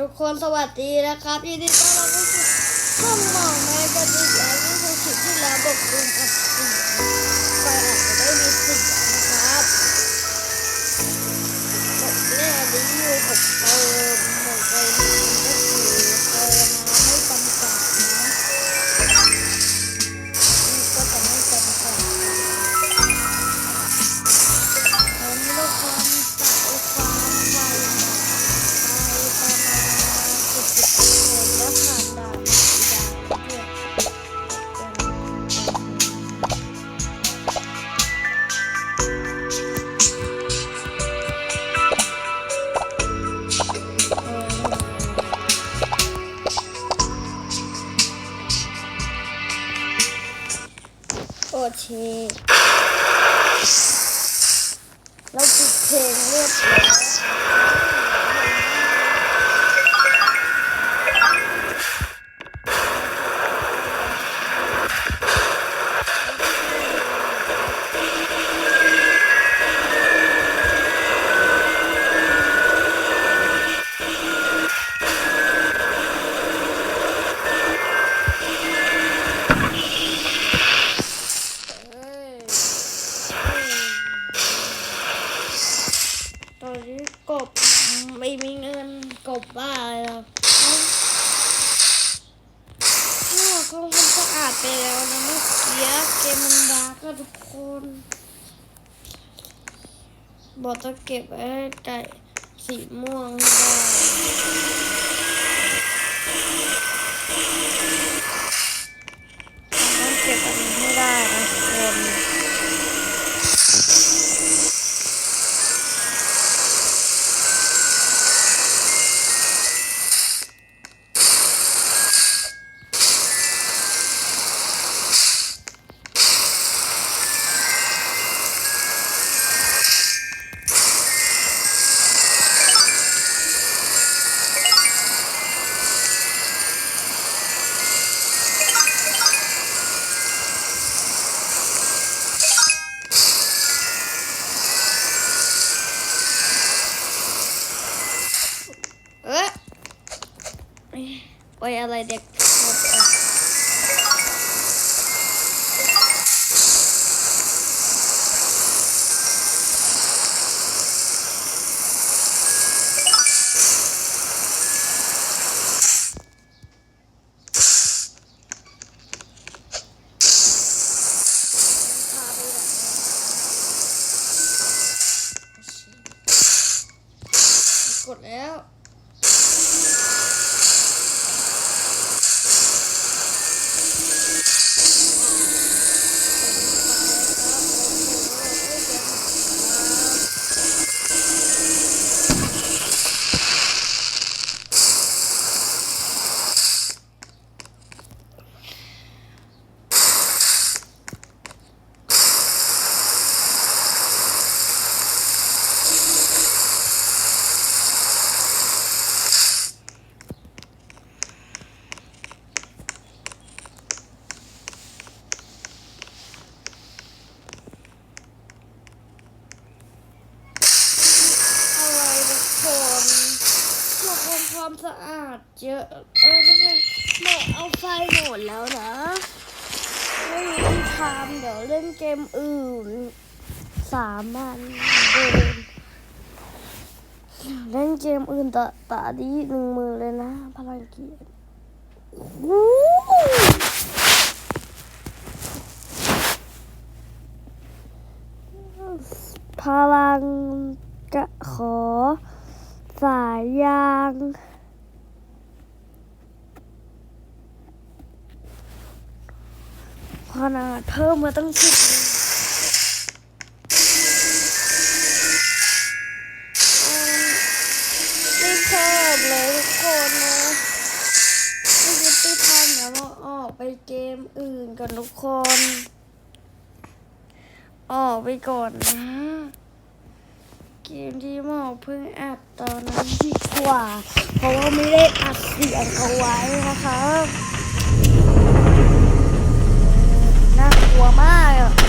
ทุกคนสวัสดีนะครับยินดีต้อนรับเข้าสู่ช่องหมองแม่กันอีกแล้วนี่คือคลิปที่แล้วบอกลืมอัดเสียงไปอาจจะได้มีเสียงนะครับบอกแน่ดีอยู่ผมเติมหมดไปนี้ก็คือ โทุกคนบอกต้องเก็บไว้ให้ไก่สีม่วงได้ ดเยอะ เออไม่ใช่หมดเอาไฟหมดแล้วนะไม่มีที่ทำเดี๋ยวเล่นเกมอื่น สามวันเดินเล่นเกมอื่นตะตาดีหนึ่งมือเลยนะ พลังเกียรติพลังจะขอสายยาง ขนาดเพิ่มมาตั้งสิบเลยอืมไม่ชอบเลยทุกคนนะไม่ยุติธรรมเดี๋ยวเราออกไปเกมอื่นกันทุกคน ออกไปก่อนนะ เกมที่หมอเพิ่งอัดตอนนั้นดีกว่า เพราะว่าไม่ได้อัดเสียงเอาไว้นะครับ น่า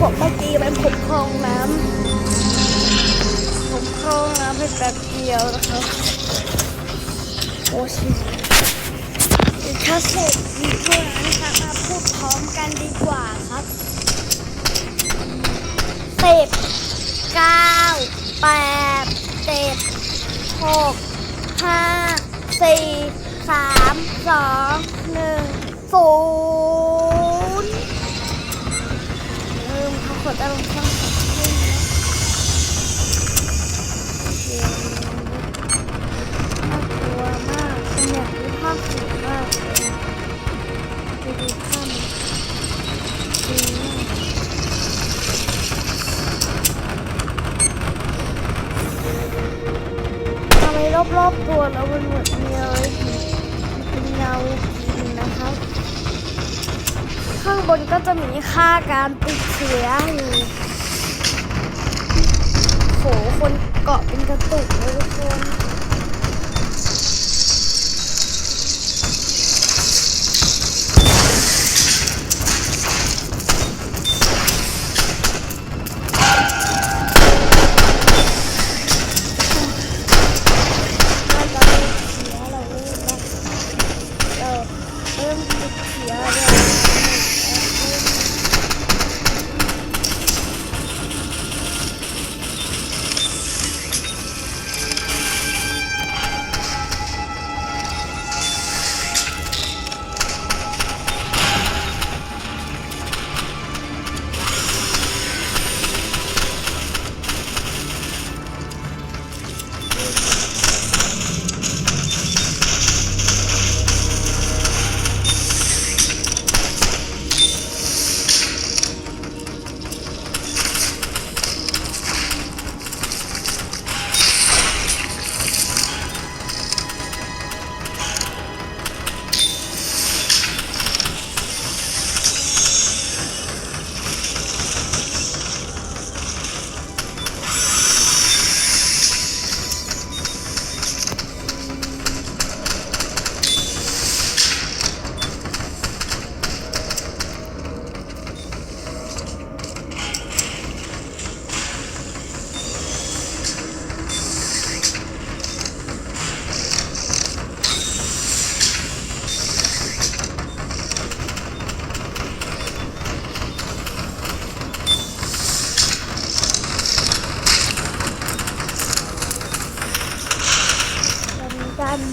มันผมคลองน้ำผมคลองน้ำเป็นแบเดียวนะครับโอ้ชิถ้าเสร็จมีเท่านั้นครับมาพูดพร้อมกันดีกว่าครับสิบเก้าแปดเจ็ดหกห้าสี่สามสองหนึ่งศูนย์ลืมเขา กดอารมณ์ช่องสองขึ้นนะเสียงน่ากลัวมากเป็นอย่างที่ภาพสูงมากเลย จะมีค่าการติดเชื้อโห คนเกาะเป็นกระตุกเลย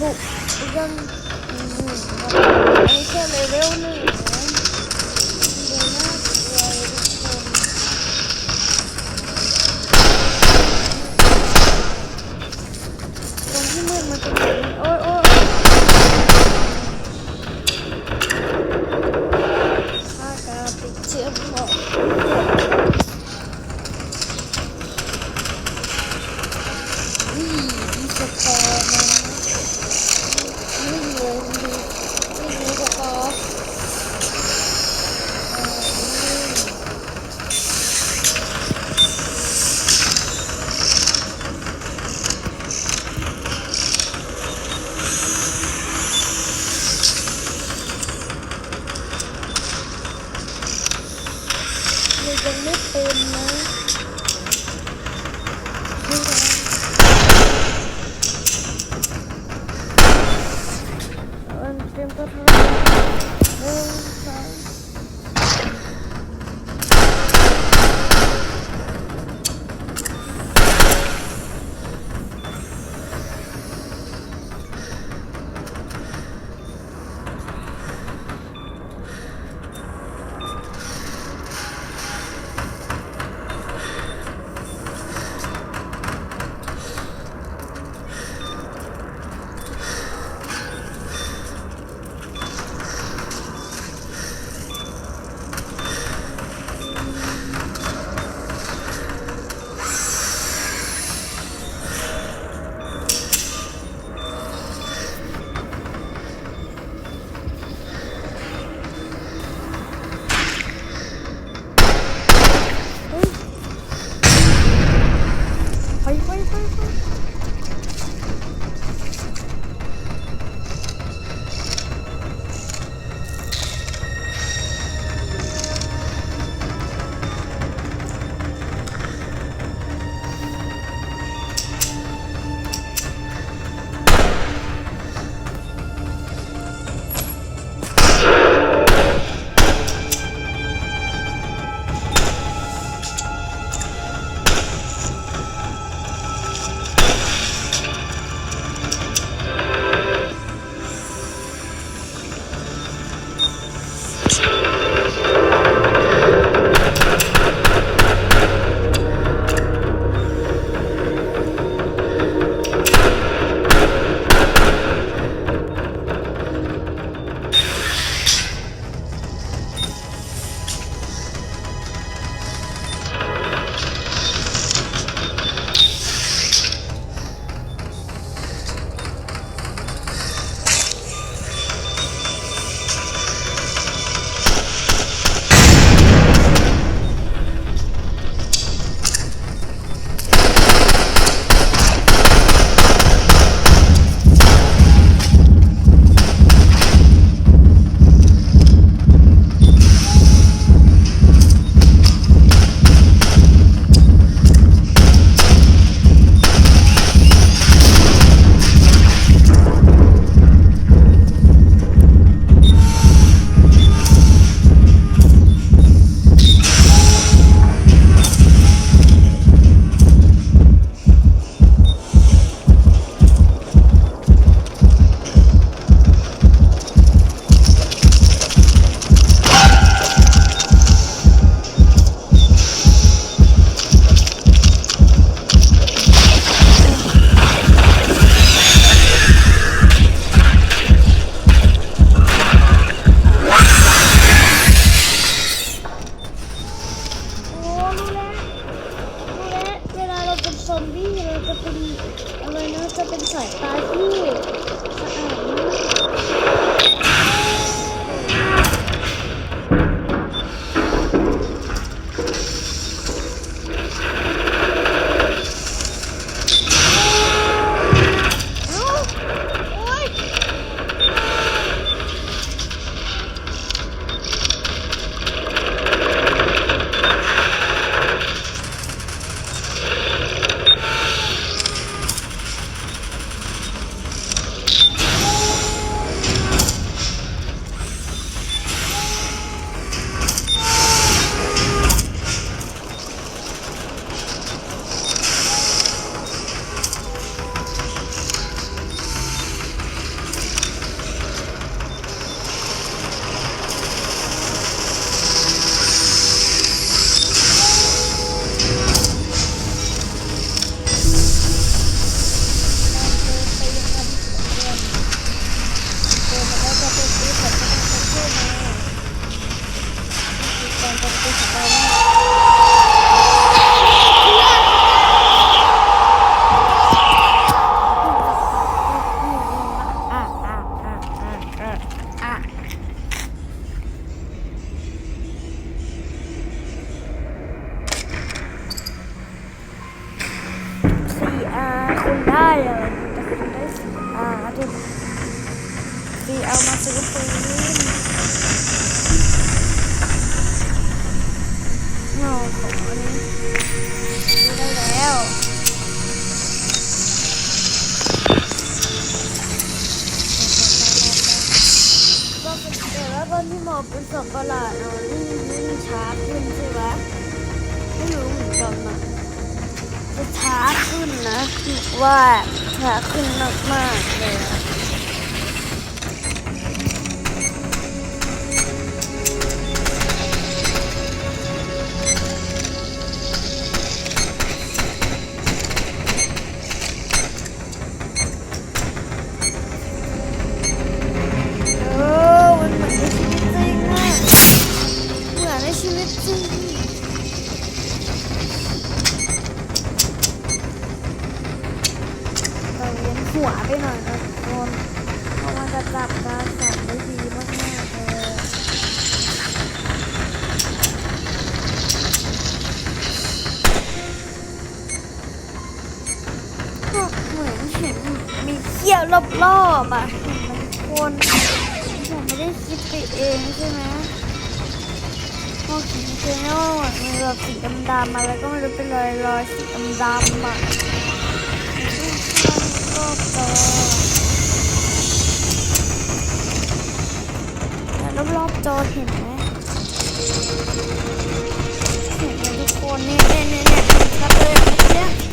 มีการบุ ที่เราจะเป็นอะไรนะจะเป็นสายตาที่สะอาด นม เหมือนเห็นมีเขี้ยวรอบๆอะเห็นมทุกคนผมไม่ได้คิดไปเองใช่ไหมพอคิดเจนว่ามีแบบสีดำๆอะไรก็ไม่รู้เป็นรอยรอยๆสีดำๆอะรอบจอรอบๆจอเห็นไหมเห็นไหมทุกคนเนี่ยเนี่ยเนี่ยเนี่ยเห็นชัดเลยเมื่อกี้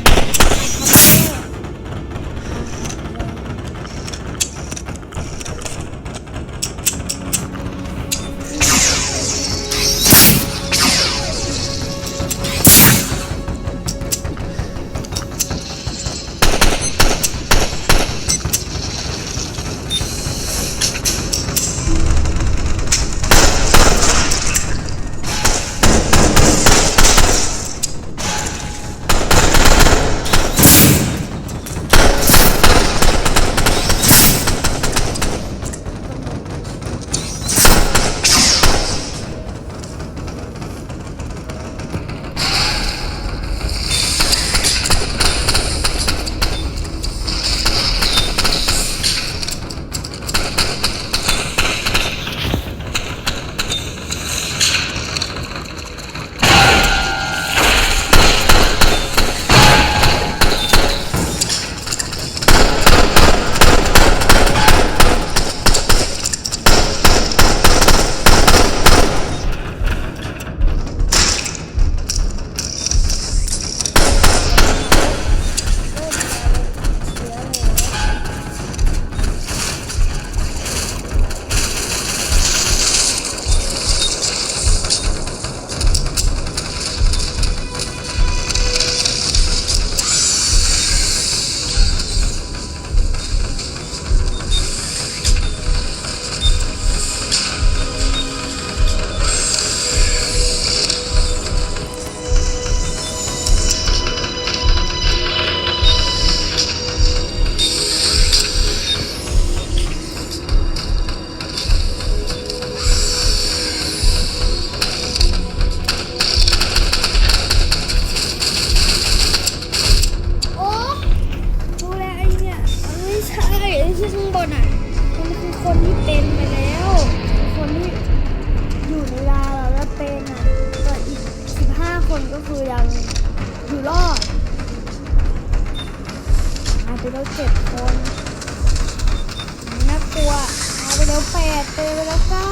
แล้วแปดเตอไปแล้วเก้า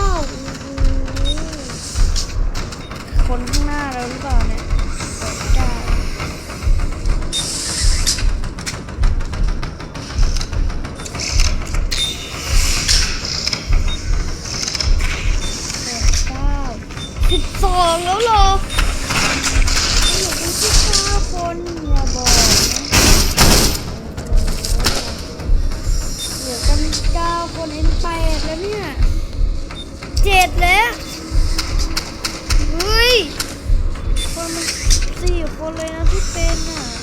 คนข้างหน้าเราหรือเปล่าเนี่ยได้สิบสองแล้วหรอ ร็ดแล้วเฮ้ยคนมันสี่คนเลยนะพี่เป็นอะ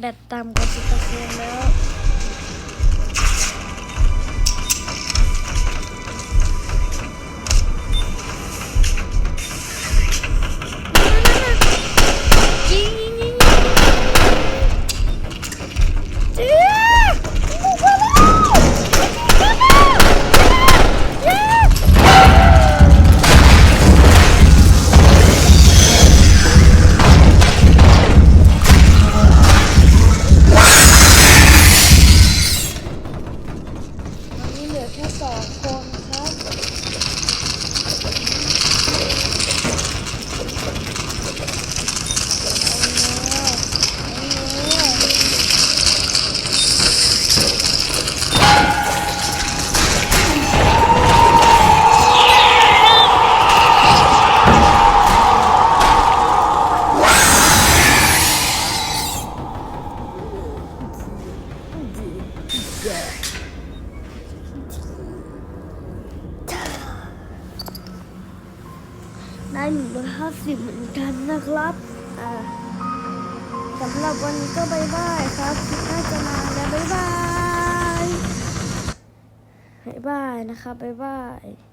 แบตต่ำกว่าสิบเปอแล้ว ค่ะบ๊ายบาย